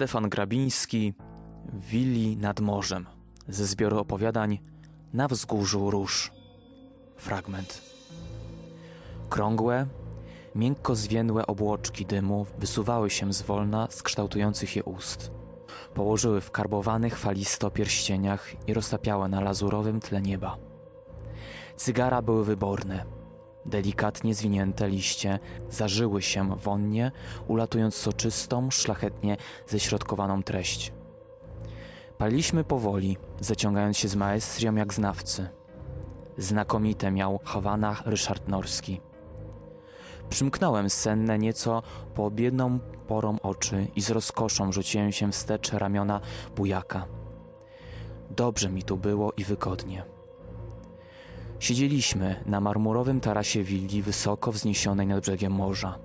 Stefan Grabiński, Willi nad morzem, ze zbioru opowiadań Na wzgórzu róż. Fragment. Krągłe, miękko zwiędłe obłoczki dymu wysuwały się zwolna z kształtujących je ust. Położyły w karbowanych falisto pierścieniach i roztapiały na lazurowym tle nieba. Cygara były wyborne. Delikatnie zwinięte liście zażyły się wonnie, ulatując soczystą, szlachetnie ześrodkowaną treść. Paliliśmy powoli, zaciągając się z maestrią jak znawcy. Znakomite miał Hawana Ryszard Norski. Przymknąłem senne nieco po obiedną porą oczy i z rozkoszą rzuciłem się wstecz ramiona bujaka. Dobrze mi tu było i wygodnie. Siedzieliśmy na marmurowym tarasie willi wysoko wzniesionej nad brzegiem morza.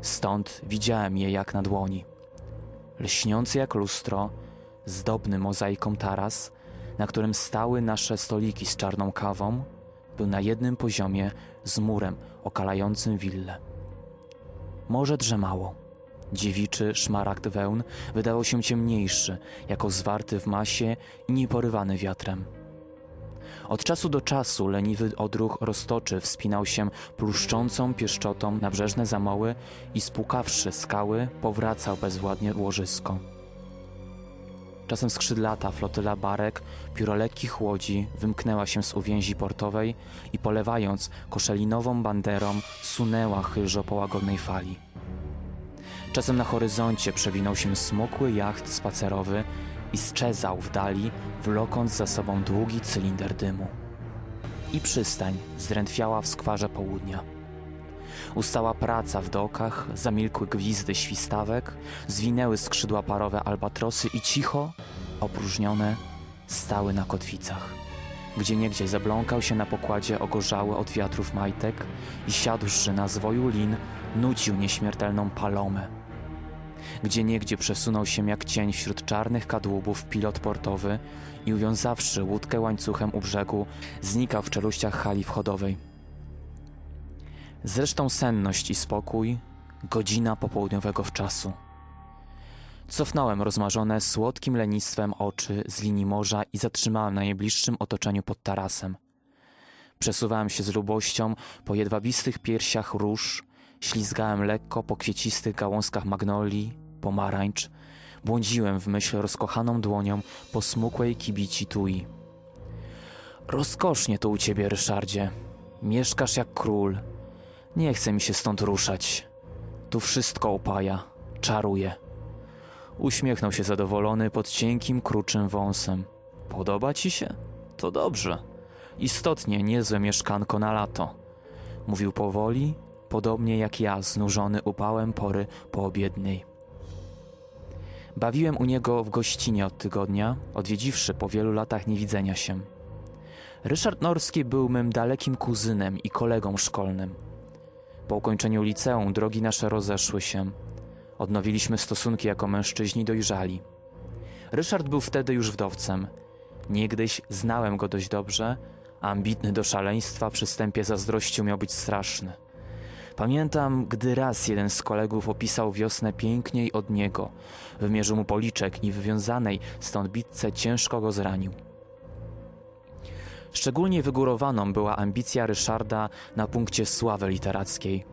Stąd widziałem je jak na dłoni. Lśniący jak lustro, zdobny mozaiką taras, na którym stały nasze stoliki z czarną kawą, był na jednym poziomie z murem okalającym willę. Morze drzemało. Dziewiczy szmaragd wełn wydawał się ciemniejszy, jako zwarty w masie i nieporywany wiatrem. Od czasu do czasu leniwy odruch roztoczy wspinał się pluszczącą pieszczotą nabrzeżne zamoły i spłukawszy skały, powracał bezwładnie łożysko. Czasem skrzydlata flotyla barek, pióro lekkich łodzi wymknęła się z uwięzi portowej i polewając koszelinową banderą sunęła chyżo po łagodnej fali. Czasem na horyzoncie przewinął się smukły jacht spacerowy i sczezał w dali, wlokąc za sobą długi cylinder dymu. I przystań zdrętwiała w skwarze południa. Ustała praca w dokach, zamilkły gwizdy świstawek, zwinęły skrzydła parowe albatrosy i cicho, opróżnione, stały na kotwicach. Gdzie niegdzie zabląkał się na pokładzie ogorzały od wiatrów majtek i siadłszy na zwoju lin, nucił nieśmiertelną palomę. Gdzie niegdzie przesunął się jak cień wśród czarnych kadłubów pilot portowy i uwiązawszy łódkę łańcuchem u brzegu, znikał w czeluściach hali wchodowej. Zresztą senność i spokój, godzina popołudniowego wczasu. Cofnąłem rozmarzone słodkim lenistwem oczy z linii morza i zatrzymałem na najbliższym otoczeniu pod tarasem. Przesuwałem się z lubością po jedwabistych piersiach róż, ślizgałem lekko po kwiecistych gałązkach magnolii, pomarańcz, błądziłem w myśl rozkochaną dłonią po smukłej kibici tui. Rozkosznie to u ciebie, Ryszardzie. Mieszkasz jak król. Nie chce mi się stąd ruszać. Tu wszystko opaja, czaruje. Uśmiechnął się zadowolony pod cienkim, kruczym wąsem. Podoba ci się? To dobrze. Istotnie niezłe mieszkanko na lato. Mówił powoli, podobnie jak ja, znużony upałem pory poobiedniej. Bawiłem u niego w gościnie od tygodnia, odwiedziwszy po wielu latach niewidzenia się. Ryszard Norski był mym dalekim kuzynem i kolegą szkolnym. Po ukończeniu liceum drogi nasze rozeszły się. Odnowiliśmy stosunki jako mężczyźni dojrzali. Ryszard był wtedy już wdowcem. Niegdyś znałem go dość dobrze, ambitny do szaleństwa przy stępie zazdrościu miał być straszny. Pamiętam, gdy raz jeden z kolegów opisał wiosnę piękniej od niego. Wymierzył mu policzek i wywiązanej stąd bitce ciężko go zranił. Szczególnie wygórowaną była ambicja Ryszarda na punkcie sławy literackiej.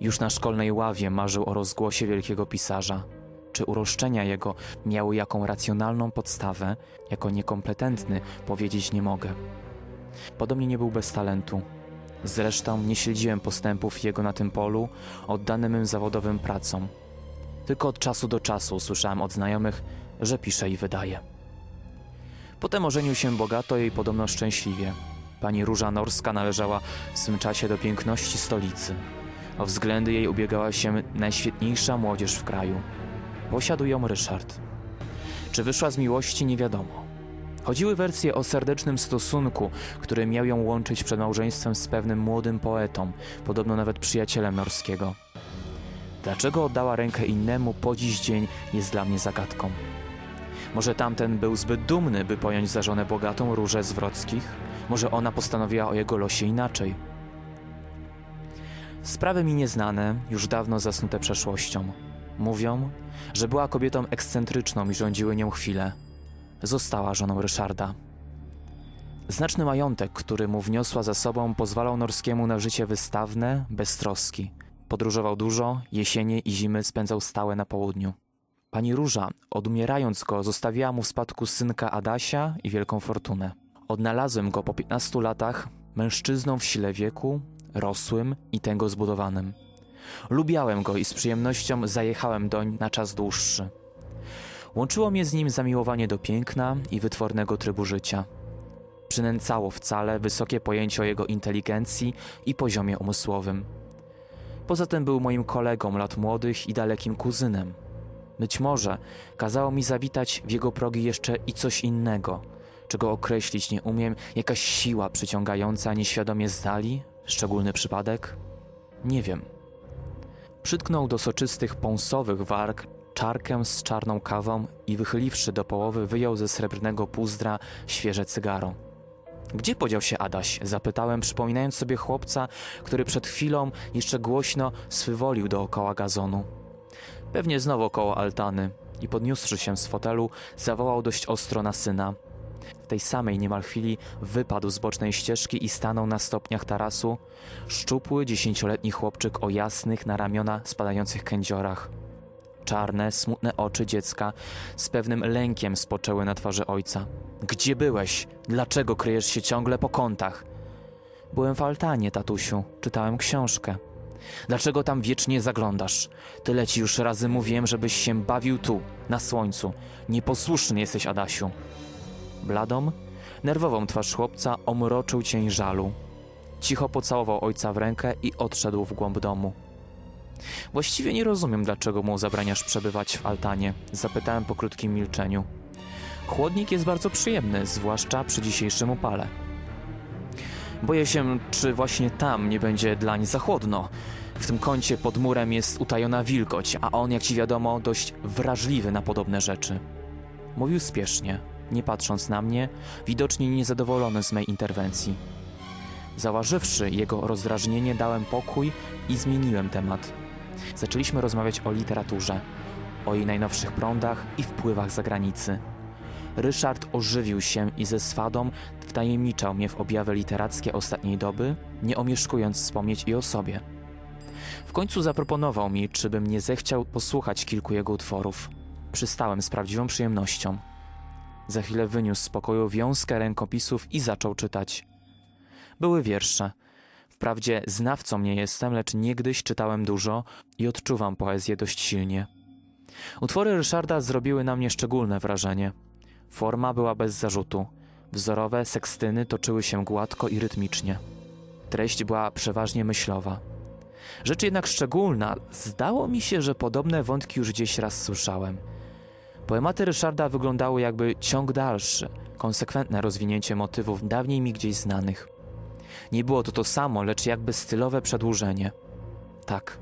Już na szkolnej ławie marzył o rozgłosie wielkiego pisarza. Czy uroszczenia jego miały jaką racjonalną podstawę, jako niekompetentny powiedzieć nie mogę. Podobnie nie był bez talentu. Zresztą nie śledziłem postępów jego na tym polu, oddany mym zawodowym pracom. Tylko od czasu do czasu słyszałem od znajomych, że pisze i wydaje. Potem ożenił się bogato i podobno szczęśliwie. Pani Róża Norska należała w swym czasie do piękności stolicy. O względy jej ubiegała się najświetniejsza młodzież w kraju. Posiadł ją Ryszard. Czy wyszła z miłości, nie wiadomo. Chodziły wersje o serdecznym stosunku, który miał ją łączyć przed małżeństwem z pewnym młodym poetą, podobno nawet przyjacielem Norskiego. Dlaczego oddała rękę innemu po dziś dzień jest dla mnie zagadką. Może tamten był zbyt dumny, by pojąć za żonę bogatą różę z Wrockich? Może ona postanowiła o jego losie inaczej? Sprawy mi nieznane, już dawno zasnute przeszłością. Mówią, że była kobietą ekscentryczną i rządziły nią chwilę. Została żoną Ryszarda. Znaczny majątek, który mu wniosła za sobą, pozwalał Norskiemu na życie wystawne, bez troski. Podróżował dużo, jesienie i zimy spędzał stałe na południu. Pani Róża, odumierając go, zostawiła mu w spadku synka Adasia i wielką fortunę. Odnalazłem go po 15 latach, mężczyzną w sile wieku, rosłym i tęgo zbudowanym. Lubiałem go i z przyjemnością zajechałem doń na czas dłuższy. Łączyło mnie z nim zamiłowanie do piękna i wytwornego trybu życia. Przynęcało wcale wysokie pojęcie o jego inteligencji i poziomie umysłowym. Poza tym był moim kolegą lat młodych i dalekim kuzynem. Być może kazało mi zawitać w jego progi jeszcze i coś innego, czego określić nie umiem, jakaś siła przyciągająca nieświadomie z dali, szczególny przypadek? Nie wiem. Przytknął do soczystych pąsowych warg czarkę z czarną kawą i wychyliwszy do połowy wyjął ze srebrnego pózdra świeże cygaro. Gdzie podział się Adaś? Zapytałem, przypominając sobie chłopca, który przed chwilą jeszcze głośno swywolił dookoła gazonu. Pewnie znowu koło altany i podniósłszy się z fotelu, zawołał dość ostro na syna. W tej samej niemal chwili wypadł z bocznej ścieżki i stanął na stopniach tarasu szczupły, dziesięcioletni chłopczyk o jasnych na ramiona spadających kędziorach. Czarne, smutne oczy dziecka z pewnym lękiem spoczęły na twarzy ojca. Gdzie byłeś? Dlaczego kryjesz się ciągle po kątach? Byłem w altanie, tatusiu. Czytałem książkę. Dlaczego tam wiecznie zaglądasz? Tyle ci już razy mówiłem, żebyś się bawił tu, na słońcu. Nieposłuszny jesteś, Adasiu. Bladą, nerwową twarz chłopca omroczył cień żalu. Cicho pocałował ojca w rękę i odszedł w głąb domu. Właściwie nie rozumiem, dlaczego mu zabraniasz przebywać w altanie, zapytałem po krótkim milczeniu. Chłodnik jest bardzo przyjemny, zwłaszcza przy dzisiejszym upale. Boję się, czy właśnie tam nie będzie dlań za chłodno. W tym kącie pod murem jest utajona wilgoć, a on, jak ci wiadomo, dość wrażliwy na podobne rzeczy. Mówił spiesznie, nie patrząc na mnie, widocznie niezadowolony z mej interwencji. Zauważywszy jego rozdrażnienie, dałem pokój i zmieniłem temat. Zaczęliśmy rozmawiać o literaturze, o jej najnowszych prądach i wpływach zagranicy. Ryszard ożywił się i ze swadą wtajemniczał mnie w objawy literackie ostatniej doby, nie omieszkując wspomnieć i o sobie. W końcu zaproponował mi, czy bym nie zechciał posłuchać kilku jego utworów. Przystałem z prawdziwą przyjemnością. Za chwilę wyniósł z pokoju wiązkę rękopisów i zaczął czytać. Były wiersze. Wprawdzie znawcą nie jestem, lecz niegdyś czytałem dużo i odczuwam poezję dość silnie. Utwory Ryszarda zrobiły na mnie szczególne wrażenie. Forma była bez zarzutu. Wzorowe sekstyny toczyły się gładko i rytmicznie. Treść była przeważnie myślowa. Rzecz jednak szczególna, zdało mi się, że podobne wątki już gdzieś raz słyszałem. Poematy Ryszarda wyglądały jakby ciąg dalszy, konsekwentne rozwinięcie motywów dawniej mi gdzieś znanych. Nie było to to samo, lecz jakby stylowe przedłużenie. Tak,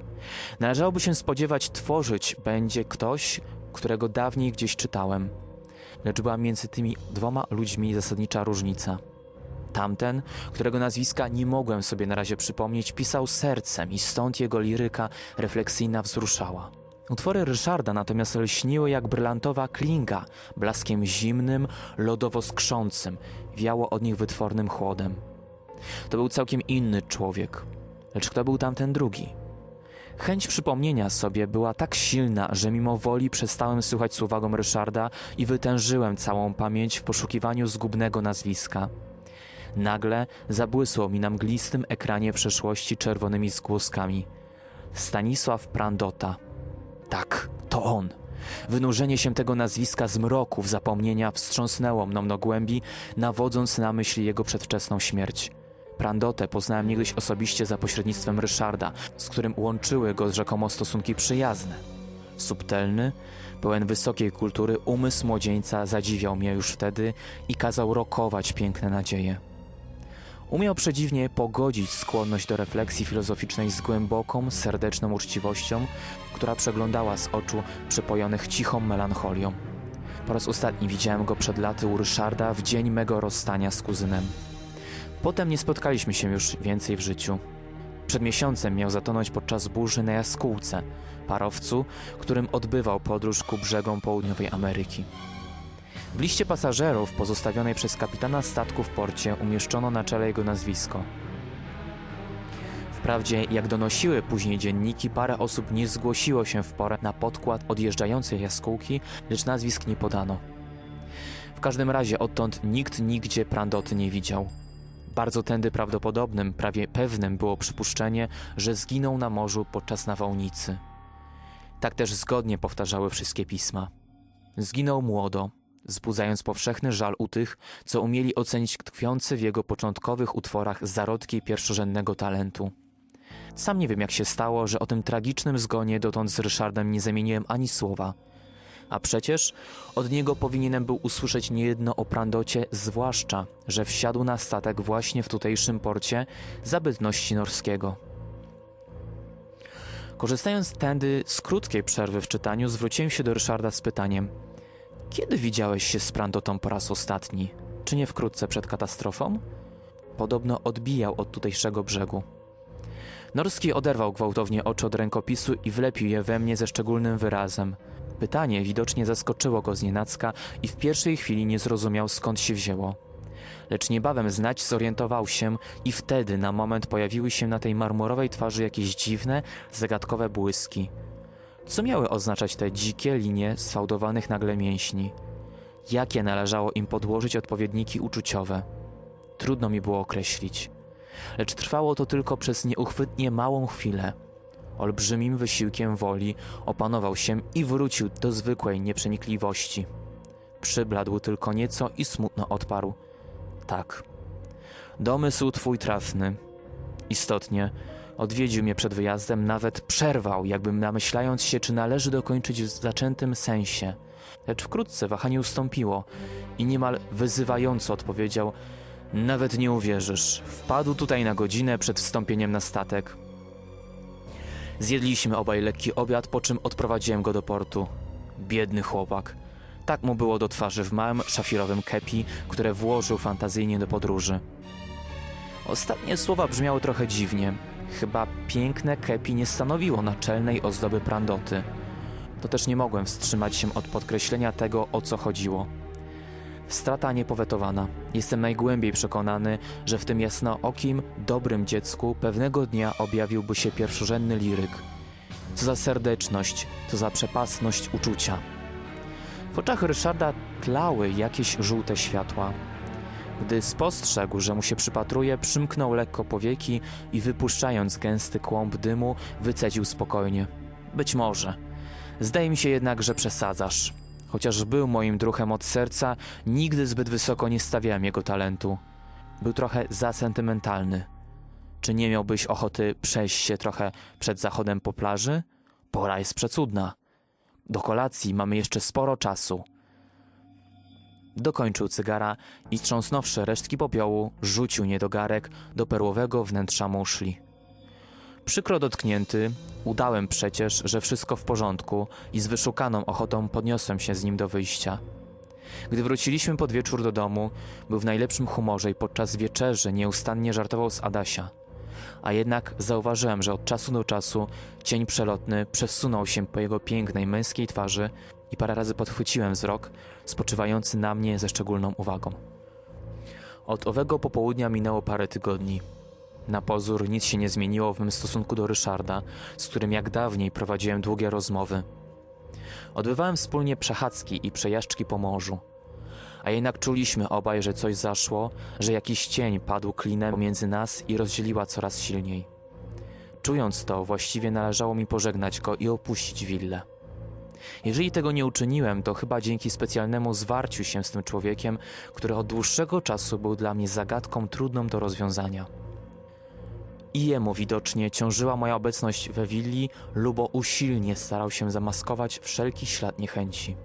należałoby się spodziewać, tworzyć będzie ktoś, którego dawniej gdzieś czytałem. Lecz była między tymi dwoma ludźmi zasadnicza różnica. Tamten, którego nazwiska nie mogłem sobie na razie przypomnieć, pisał sercem i stąd jego liryka refleksyjna wzruszała. Utwory Ryszarda natomiast lśniły jak brylantowa klinga, blaskiem zimnym, lodowo skrzącym, wiało od nich wytwornym chłodem. To był całkiem inny człowiek. Lecz kto był tamten drugi? Chęć przypomnienia sobie była tak silna, że mimo woli przestałem słuchać uwagą Ryszarda i wytężyłem całą pamięć w poszukiwaniu zgubnego nazwiska. Nagle zabłysło mi na mglistym ekranie przeszłości czerwonymi zgłoskami. Stanisław Prandota. Tak, to on. Wynurzenie się tego nazwiska z mroków zapomnienia wstrząsnęło mną do głębi, nawodząc na myśl jego przedwczesną śmierć. Prandotę poznałem niegdyś osobiście za pośrednictwem Ryszarda, z którym łączyły go rzekomo stosunki przyjazne. Subtelny, pełen wysokiej kultury umysł młodzieńca zadziwiał mnie już wtedy i kazał rokować piękne nadzieje. Umiał przedziwnie pogodzić skłonność do refleksji filozoficznej z głęboką, serdeczną uczciwością, która przeglądała z oczu przypojonych cichą melancholią. Po raz ostatni widziałem go przed laty u Ryszarda w dzień mego rozstania z kuzynem. Potem nie spotkaliśmy się już więcej w życiu. Przed miesiącem miał zatonąć podczas burzy na jaskółce, parowcu, którym odbywał podróż ku brzegom południowej Ameryki. W liście pasażerów pozostawionej przez kapitana statku w porcie umieszczono na czele jego nazwisko. Wprawdzie, jak donosiły później dzienniki, parę osób nie zgłosiło się w porę na podkład odjeżdżającej jaskółki, lecz nazwisk nie podano. W każdym razie odtąd nikt nigdzie Prandoty nie widział. Bardzo tędy prawdopodobnym, prawie pewnym było przypuszczenie, że zginął na morzu podczas nawałnicy. Tak też zgodnie powtarzały wszystkie pisma. Zginął młodo, wzbudzając powszechny żal u tych, co umieli ocenić tkwiące w jego początkowych utworach zarodki pierwszorzędnego talentu. Sam nie wiem, jak się stało, że o tym tragicznym zgonie dotąd z Ryszardem nie zamieniłem ani słowa. A przecież od niego powinienem był usłyszeć niejedno o Prandocie, zwłaszcza, że wsiadł na statek właśnie w tutejszym porcie za bytności norskiego. Korzystając tędy z krótkiej przerwy w czytaniu, zwróciłem się do Ryszarda z pytaniem: Kiedy widziałeś się z Prandotą po raz ostatni? Czy nie wkrótce przed katastrofą? Podobno odbijał od tutejszego brzegu. Norski oderwał gwałtownie oczy od rękopisu i wlepił je we mnie ze szczególnym wyrazem. Pytanie widocznie zaskoczyło go znienacka i w pierwszej chwili nie zrozumiał skąd się wzięło. Lecz niebawem znać zorientował się i wtedy na moment pojawiły się na tej marmurowej twarzy jakieś dziwne, zagadkowe błyski. Co miały oznaczać te dzikie linie sfałdowanych nagle mięśni? Jakie należało im podłożyć odpowiedniki uczuciowe? Trudno mi było określić. Lecz trwało to tylko przez nieuchwytnie małą chwilę. Olbrzymim wysiłkiem woli opanował się i wrócił do zwykłej nieprzenikliwości. Przybladł tylko nieco i smutno odparł. Tak. Domysł twój trafny. Istotnie, odwiedził mnie przed wyjazdem, nawet przerwał, jakby namyślając się, czy należy dokończyć w zaczętym sensie. Lecz wkrótce wahanie ustąpiło i niemal wyzywająco odpowiedział: Nawet nie uwierzysz, wpadł tutaj na godzinę przed wstąpieniem na statek. Zjedliśmy obaj lekki obiad, po czym odprowadziłem go do portu. Biedny chłopak. Tak mu było do twarzy w małym szafirowym kepi, które włożył fantazyjnie do podróży. Ostatnie słowa brzmiały trochę dziwnie. Chyba piękne kepi nie stanowiło naczelnej ozdoby prandoty. To też nie mogłem wstrzymać się od podkreślenia tego, o co chodziło. Strata niepowetowana. Jestem najgłębiej przekonany, że w tym jasnookim, dobrym dziecku pewnego dnia objawiłby się pierwszorzędny liryk. Co za serdeczność, co za przepasność uczucia. W oczach Ryszarda tlały jakieś żółte światła. Gdy spostrzegł, że mu się przypatruje, przymknął lekko powieki i wypuszczając gęsty kłąb dymu, wycedził spokojnie. Być może. Zdaje mi się jednak, że przesadzasz. Chociaż był moim druhem od serca, nigdy zbyt wysoko nie stawiałem jego talentu. Był trochę za sentymentalny. Czy nie miałbyś ochoty przejść się trochę przed zachodem po plaży? Pora jest przecudna. Do kolacji mamy jeszcze sporo czasu. Dokończył cygara i strząsnąwszy resztki popiołu, rzucił niedogarek do perłowego wnętrza muszli. Przykro dotknięty, udałem przecież, że wszystko w porządku i z wyszukaną ochotą podniosłem się z nim do wyjścia. Gdy wróciliśmy pod wieczór do domu, był w najlepszym humorze i podczas wieczerzy nieustannie żartował z Adasia. A jednak zauważyłem, że od czasu do czasu cień przelotny przesunął się po jego pięknej męskiej twarzy i parę razy podchwyciłem wzrok, spoczywający na mnie ze szczególną uwagą. Od owego popołudnia minęło parę tygodni. Na pozór nic się nie zmieniło w mym stosunku do Ryszarda, z którym jak dawniej prowadziłem długie rozmowy. Odbywałem wspólnie przechadzki i przejażdżki po morzu. A jednak czuliśmy obaj, że coś zaszło, że jakiś cień padł klinem pomiędzy nas i rozdzieliła coraz silniej. Czując to, właściwie należało mi pożegnać go i opuścić willę. Jeżeli tego nie uczyniłem, to chyba dzięki specjalnemu zwarciu się z tym człowiekiem, który od dłuższego czasu był dla mnie zagadką trudną do rozwiązania. I jemu widocznie ciążyła moja obecność we willi, lubo usilnie starał się zamaskować wszelki ślad niechęci.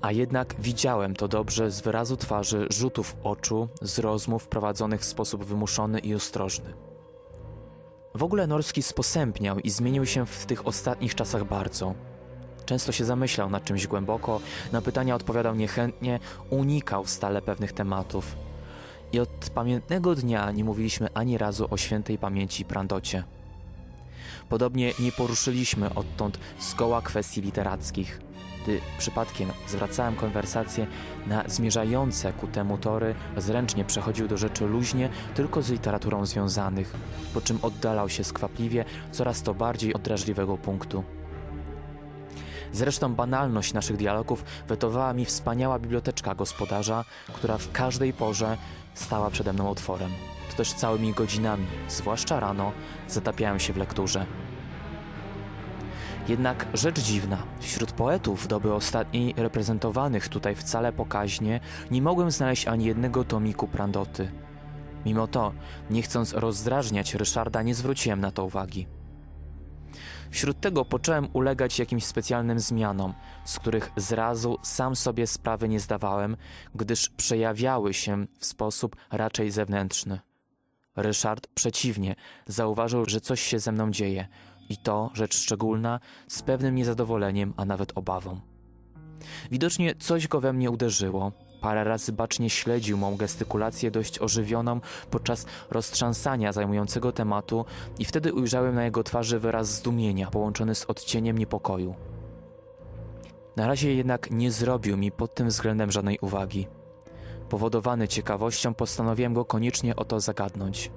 A jednak widziałem to dobrze z wyrazu twarzy, rzutów oczu, z rozmów prowadzonych w sposób wymuszony i ostrożny. W ogóle Norski sposępniał i zmienił się w tych ostatnich czasach bardzo. Często się zamyślał nad czymś głęboko, na pytania odpowiadał niechętnie, unikał stale pewnych tematów. I od pamiętnego dnia nie mówiliśmy ani razu o świętej pamięci Prandocie. Podobnie nie poruszyliśmy odtąd zgoła kwestii literackich. Gdy przypadkiem zwracałem konwersację na zmierzające ku temu tory, zręcznie przechodził do rzeczy luźnie, tylko z literaturą związanych, po czym oddalał się skwapliwie coraz to bardziej od drażliwego punktu. Zresztą banalność naszych dialogów wetowała mi wspaniała biblioteczka gospodarza, która w każdej porze stała przede mną otworem. To też całymi godzinami, zwłaszcza rano, zatapiałem się w lekturze. Jednak rzecz dziwna, wśród poetów doby ostatniej reprezentowanych tutaj wcale pokaźnie, nie mogłem znaleźć ani jednego tomiku Prandoty. Mimo to, nie chcąc rozdrażniać Ryszarda, nie zwróciłem na to uwagi. Wśród tego począłem ulegać jakimś specjalnym zmianom, z których zrazu sam sobie sprawy nie zdawałem, gdyż przejawiały się w sposób raczej zewnętrzny. Ryszard przeciwnie zauważył, że coś się ze mną dzieje i to rzecz szczególna z pewnym niezadowoleniem, a nawet obawą. Widocznie coś go we mnie uderzyło. Parę razy bacznie śledził mą gestykulację dość ożywioną podczas roztrząsania zajmującego tematu i wtedy ujrzałem na jego twarzy wyraz zdumienia połączony z odcieniem niepokoju. Na razie jednak nie zrobił mi pod tym względem żadnej uwagi. Powodowany ciekawością postanowiłem go koniecznie o to zagadnąć.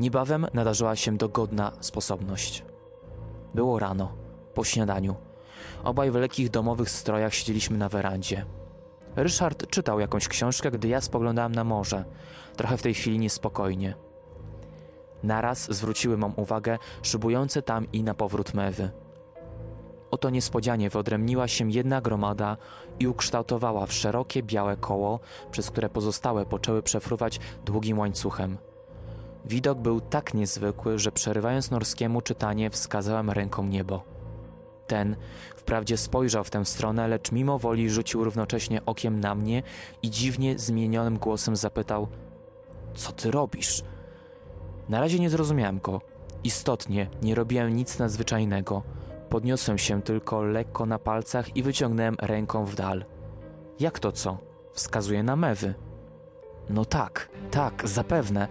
Niebawem nadarzyła się dogodna sposobność. Było rano, po śniadaniu. Obaj w lekkich domowych strojach siedzieliśmy na werandzie. Ryszard czytał jakąś książkę, gdy ja spoglądałem na morze, trochę w tej chwili niespokojnie. Naraz zwróciły mą uwagę szybujące tam i na powrót mewy. Oto niespodzianie wyodrębniła się jedna gromada i ukształtowała w szerokie białe koło, przez które pozostałe poczęły przefruwać długim łańcuchem. Widok był tak niezwykły, że przerywając Norskiemu czytanie, wskazałem ręką niebo. Ten wprawdzie spojrzał w tę stronę, lecz mimo woli rzucił równocześnie okiem na mnie i dziwnie zmienionym głosem zapytał: Co ty robisz? Na razie nie zrozumiałem go. Istotnie nie robiłem nic nadzwyczajnego. Podniosłem się tylko lekko na palcach i wyciągnąłem ręką w dal. Jak to co? Wskazuje na mewy. No tak, tak, zapewne,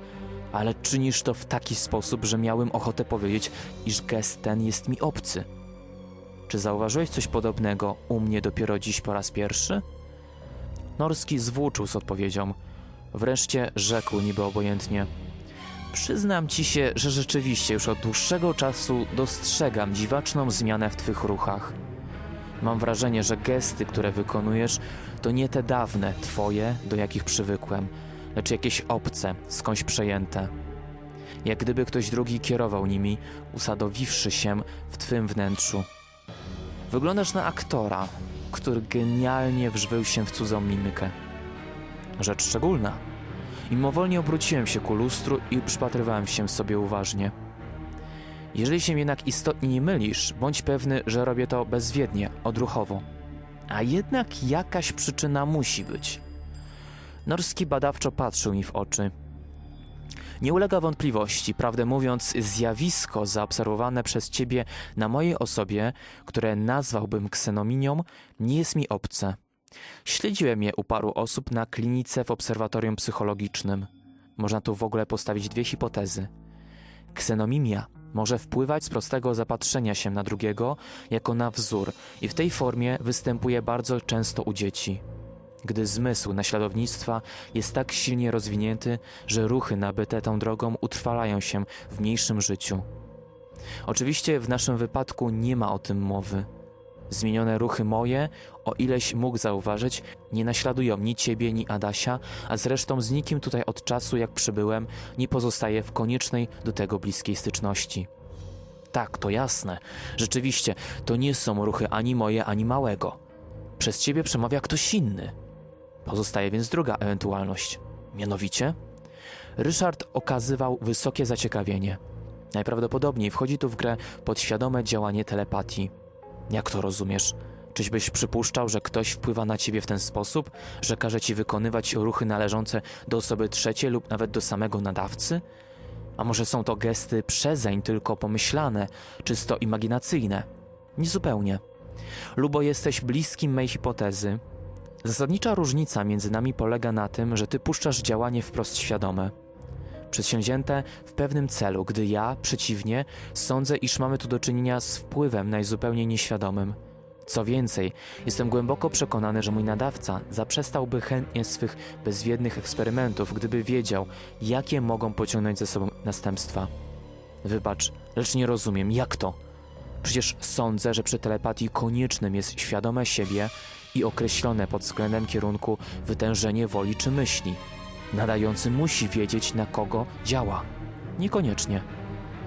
ale czynisz to w taki sposób, że miałem ochotę powiedzieć, iż gest ten jest mi obcy. Czy zauważyłeś coś podobnego u mnie dopiero dziś po raz pierwszy? Norski zwłóczył z odpowiedzią. Wreszcie rzekł niby obojętnie. Przyznam ci się, że rzeczywiście już od dłuższego czasu dostrzegam dziwaczną zmianę w twych ruchach. Mam wrażenie, że gesty, które wykonujesz, to nie te dawne, twoje, do jakich przywykłem, lecz jakieś obce, skądś przejęte. Jak gdyby ktoś drugi kierował nimi, usadowiwszy się w twym wnętrzu. Wyglądasz na aktora, który genialnie wżwył się w cudzą mimikę. Rzecz szczególna. Mimowolnie obróciłem się ku lustru i przypatrywałem się sobie uważnie. Jeżeli się jednak istotnie nie mylisz, bądź pewny, że robię to bezwiednie, odruchowo. A jednak jakaś przyczyna musi być. Norski badawczo patrzył mi w oczy. Nie ulega wątpliwości, prawdę mówiąc, zjawisko zaobserwowane przez ciebie na mojej osobie, które nazwałbym ksenominią, nie jest mi obce. Śledziłem je u paru osób na klinice w obserwatorium psychologicznym. Można tu w ogóle postawić dwie hipotezy. Ksenomimia może wpływać z prostego zapatrzenia się na drugiego jako na wzór i w tej formie występuje bardzo często u dzieci. Gdy zmysł naśladownictwa jest tak silnie rozwinięty, że ruchy nabyte tą drogą utrwalają się w mniejszym życiu. Oczywiście w naszym wypadku nie ma o tym mowy. Zmienione ruchy moje, o ileś mógł zauważyć, nie naśladują ni ciebie, ni Adasia, a zresztą z nikim tutaj od czasu, jak przybyłem, nie pozostaje w koniecznej do tego bliskiej styczności. Tak, to jasne. Rzeczywiście, to nie są ruchy ani moje, ani małego. Przez ciebie przemawia ktoś inny. Pozostaje więc druga ewentualność. Mianowicie, Ryszard okazywał wysokie zaciekawienie. Najprawdopodobniej wchodzi tu w grę podświadome działanie telepatii. Jak to rozumiesz? Czyżbyś przypuszczał, że ktoś wpływa na ciebie w ten sposób, że każe ci wykonywać ruchy należące do osoby trzeciej lub nawet do samego nadawcy? A może są to gesty przezeń tylko pomyślane, czysto imaginacyjne? Niezupełnie. Lubo jesteś bliskim mej hipotezy, Zasadnicza różnica między nami polega na tym, że ty puszczasz działanie wprost świadome. Przedsięwzięte w pewnym celu, gdy ja, przeciwnie, sądzę, iż mamy tu do czynienia z wpływem najzupełnie nieświadomym. Co więcej, jestem głęboko przekonany, że mój nadawca zaprzestałby chętnie swych bezwiednych eksperymentów, gdyby wiedział, jakie mogą pociągnąć ze sobą następstwa. Wybacz, lecz nie rozumiem, jak to? Przecież sądzę, że przy telepatii koniecznym jest świadome siebie i określone pod względem kierunku wytężenie woli czy myśli. Nadający musi wiedzieć, na kogo działa. Niekoniecznie.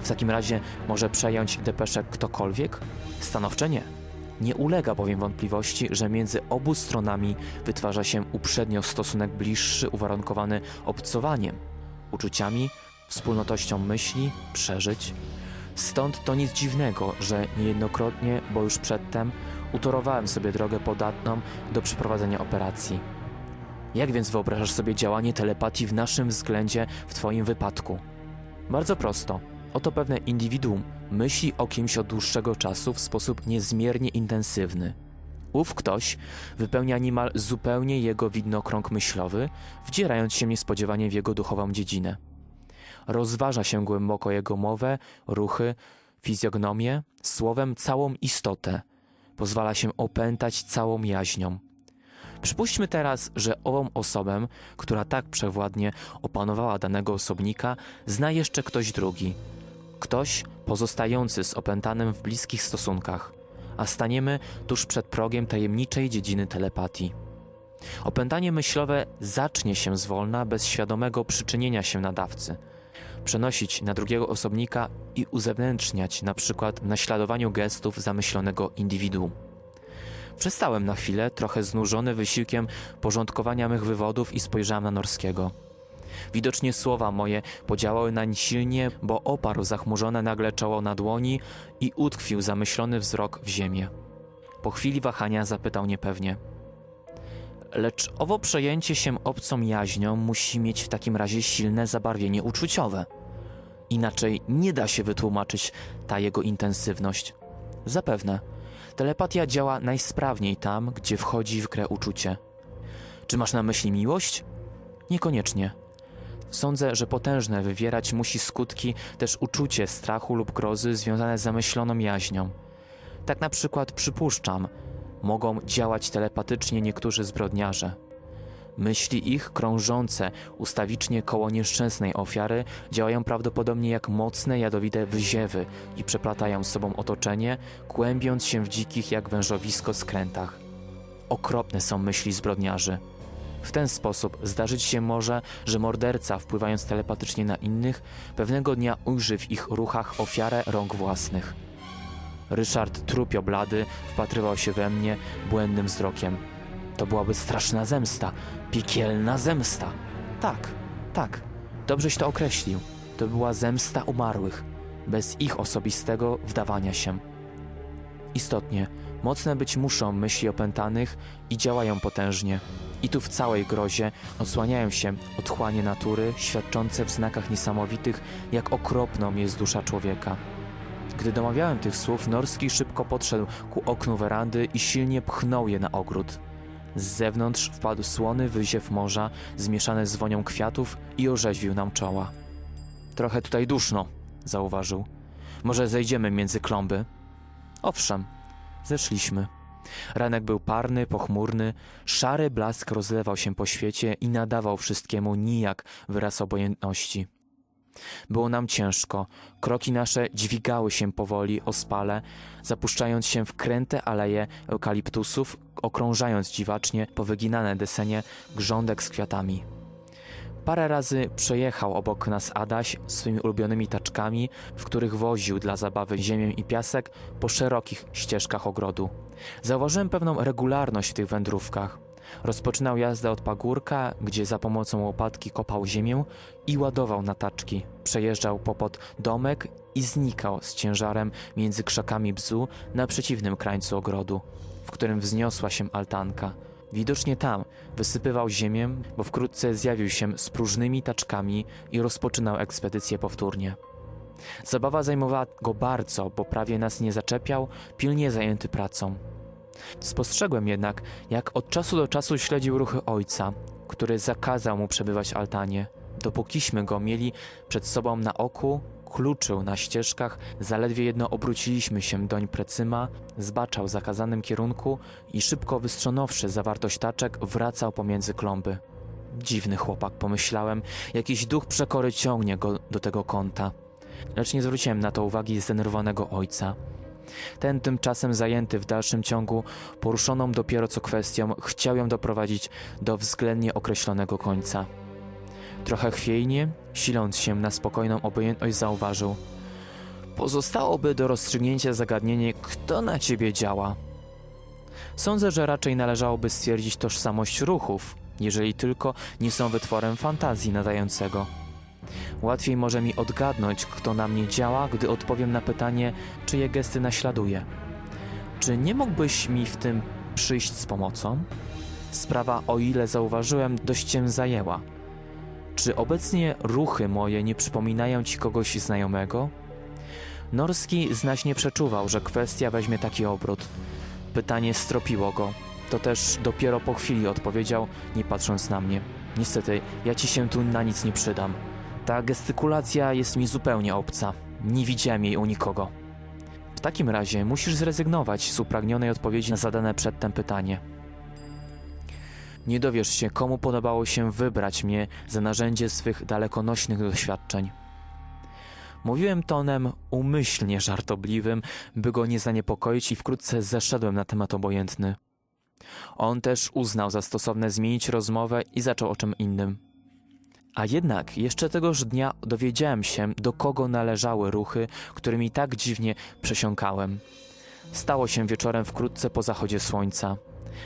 W takim razie może przejąć depeszę ktokolwiek? Stanowcze nie. Nie ulega bowiem wątpliwości, że między obu stronami wytwarza się uprzednio stosunek bliższy, uwarunkowany obcowaniem, uczuciami, wspólnotością myśli, przeżyć. Stąd to nic dziwnego, że niejednokrotnie, bo już przedtem, utorowałem sobie drogę podatną do przeprowadzenia operacji. Jak więc wyobrażasz sobie działanie telepatii w naszym względzie w Twoim wypadku? Bardzo prosto. Oto pewne indywiduum myśli o kimś od dłuższego czasu w sposób niezmiernie intensywny. Ów ktoś wypełnia niemal zupełnie jego widnokrąg myślowy, wdzierając się niespodziewanie w jego duchową dziedzinę. Rozważa się głęboko jego mowę, ruchy, fizjognomię, słowem całą istotę. Pozwala się opętać całą jaźnią. Przypuśćmy teraz, że ową osobę, która tak przewładnie opanowała danego osobnika, zna jeszcze ktoś drugi. Ktoś pozostający z opętanym w bliskich stosunkach, a staniemy tuż przed progiem tajemniczej dziedziny telepatii. Opętanie myślowe zacznie się zwolna bez świadomego przyczynienia się nadawcy. Przenosić na drugiego osobnika i uzewnętrzniać na przykład naśladowaniu gestów zamyślonego indywiduum. Przestałem na chwilę, trochę znużony wysiłkiem porządkowania mych wywodów i spojrzałem na Norskiego. Widocznie słowa moje podziałały nań silnie, bo oparł zachmurzone nagle czoło na dłoni i utkwił zamyślony wzrok w ziemię. Po chwili wahania zapytał niepewnie. Lecz owo przejęcie się obcą jaźnią musi mieć w takim razie silne zabarwienie uczuciowe. Inaczej nie da się wytłumaczyć ta jego intensywność. Zapewne. Telepatia działa najsprawniej tam, gdzie wchodzi w grę uczucie. Czy masz na myśli miłość? Niekoniecznie. Sądzę, że potężne wywierać musi skutki też uczucie strachu lub grozy związane z zamyśloną jaźnią. Tak na przykład przypuszczam, mogą działać telepatycznie niektórzy zbrodniarze. Myśli ich krążące ustawicznie koło nieszczęsnej ofiary działają prawdopodobnie jak mocne, jadowite wyziewy i przeplatają sobą otoczenie, kłębiąc się w dzikich jak wężowisko skrętach. Okropne są myśli zbrodniarzy. W ten sposób zdarzyć się może, że morderca, wpływając telepatycznie na innych, pewnego dnia ujrzy w ich ruchach ofiarę rąk własnych. Ryszard trupio blady wpatrywał się we mnie błędnym wzrokiem. To byłaby straszna zemsta, piekielna zemsta. Tak, tak, dobrześ to określił. To była zemsta umarłych, bez ich osobistego wdawania się. Istotnie, mocne być muszą myśli opętanych i działają potężnie. I tu w całej grozie odsłaniają się otchłanie natury, świadczące w znakach niesamowitych, jak okropną jest dusza człowieka. Gdy domawiałem tych słów, Norski szybko podszedł ku oknu werandy i silnie pchnął je na ogród. Z zewnątrz wpadł słony wyziew morza, zmieszany z wonią kwiatów i orzeźwił nam czoła. Trochę tutaj duszno, zauważył. Może zejdziemy między klomby? Owszem, zeszliśmy. Ranek był parny, pochmurny, szary blask rozlewał się po świecie i nadawał wszystkiemu nijak wyraz obojętności. Było nam ciężko, kroki nasze dźwigały się powoli, ospale, zapuszczając się w kręte aleje eukaliptusów, okrążając dziwacznie powyginane desenie grządek z kwiatami. Parę razy przejechał obok nas Adaś swymi ulubionymi taczkami, w których woził dla zabawy ziemię i piasek po szerokich ścieżkach ogrodu. Zauważyłem pewną regularność w tych wędrówkach. Rozpoczynał jazdę od pagórka, gdzie za pomocą łopatki kopał ziemię i ładował na taczki. Przejeżdżał popod domek i znikał z ciężarem między krzakami bzu na przeciwnym krańcu ogrodu, w którym wzniosła się altanka. Widocznie tam wysypywał ziemię, bo wkrótce zjawił się z próżnymi taczkami i rozpoczynał ekspedycję powtórnie. Zabawa zajmowała go bardzo, bo prawie nas nie zaczepiał, pilnie zajęty pracą. Spostrzegłem jednak, jak od czasu do czasu śledził ruchy ojca, który zakazał mu przebywać w altanie. Dopókiśmy go mieli przed sobą na oku, kluczył na ścieżkach, zaledwie jedno obróciliśmy się doń precyma, zbaczał w zakazanym kierunku i szybko wystrzonąwszy zawartość taczek, wracał pomiędzy klomby. Dziwny chłopak, pomyślałem, jakiś duch przekory ciągnie go do tego kąta. Lecz nie zwróciłem na to uwagi zdenerwowanego ojca. Ten tymczasem zajęty w dalszym ciągu poruszoną dopiero co kwestią, chciał ją doprowadzić do względnie określonego końca. Trochę chwiejnie, siląc się na spokojną obojętność, zauważył: Pozostałoby do rozstrzygnięcia zagadnienie, kto na ciebie działa. Sądzę, że raczej należałoby stwierdzić tożsamość ruchów, jeżeli tylko nie są wytworem fantazji nadającego. Łatwiej może mi odgadnąć, kto na mnie działa, gdy odpowiem na pytanie, czyje gesty naśladuję. Czy nie mógłbyś mi w tym przyjść z pomocą? Sprawa, o ile zauważyłem, dość cię zajęła. Czy obecnie ruchy moje nie przypominają ci kogoś znajomego? Norski znaś nie przeczuwał, że kwestia weźmie taki obrót. Pytanie stropiło go. To też dopiero po chwili odpowiedział, nie patrząc na mnie. Niestety, ja ci się tu na nic nie przydam. Ta gestykulacja jest mi zupełnie obca. Nie widziałem jej u nikogo. W takim razie musisz zrezygnować z upragnionej odpowiedzi na zadane przedtem pytanie. Nie dowiesz się, komu podobało się wybrać mnie za narzędzie swych dalekonośnych doświadczeń. Mówiłem tonem umyślnie żartobliwym, by go nie zaniepokoić i wkrótce zeszedłem na temat obojętny. On też uznał za stosowne zmienić rozmowę i zaczął o czym innym. A jednak jeszcze tegoż dnia dowiedziałem się, do kogo należały ruchy, którymi tak dziwnie przesiąkałem. Stało się wieczorem wkrótce po zachodzie słońca.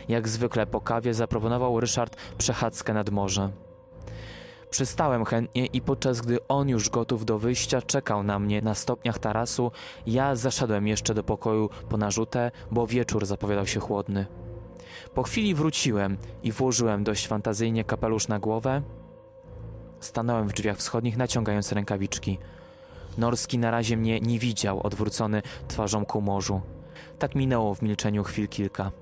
Jak zwykle po kawie zaproponował Ryszard przechadzkę nad morze. Przystałem chętnie i podczas gdy on już gotów do wyjścia czekał na mnie na stopniach tarasu, ja zaszedłem jeszcze do pokoju po narzutę, bo wieczór zapowiadał się chłodny. Po chwili wróciłem i włożyłem dość fantazyjnie kapelusz na głowę. Stanąłem w drzwiach wschodnich, naciągając rękawiczki. Norski na razie mnie nie widział, odwrócony twarzą ku morzu. Tak minęło w milczeniu chwil kilka.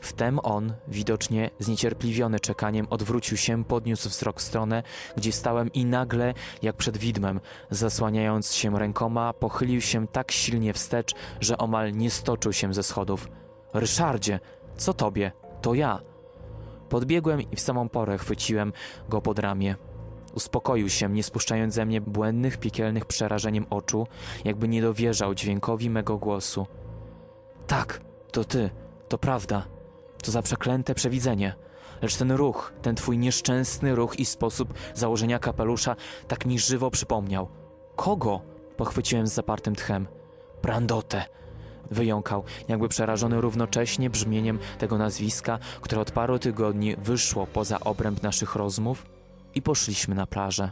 Wtem on, widocznie zniecierpliwiony czekaniem, odwrócił się, podniósł wzrok w stronę, gdzie stałem i nagle, jak przed widmem, zasłaniając się rękoma, pochylił się tak silnie wstecz, że omal nie stoczył się ze schodów. Ryszardzie, co tobie? To ja. Podbiegłem i w samą porę chwyciłem go pod ramię. Uspokoił się, nie spuszczając ze mnie błędnych, piekielnych przerażeniem oczu, jakby nie dowierzał dźwiękowi mego głosu. Tak, to ty, to prawda. To za przeklęte przewidzenie. Lecz ten ruch, ten twój nieszczęsny ruch i sposób założenia kapelusza tak mi żywo przypomniał. Kogo? Pochwyciłem z zapartym tchem. Brandotę. Wyjąkał, jakby przerażony równocześnie brzmieniem tego nazwiska, które od paru tygodni wyszło poza obręb naszych rozmów i poszliśmy na plażę.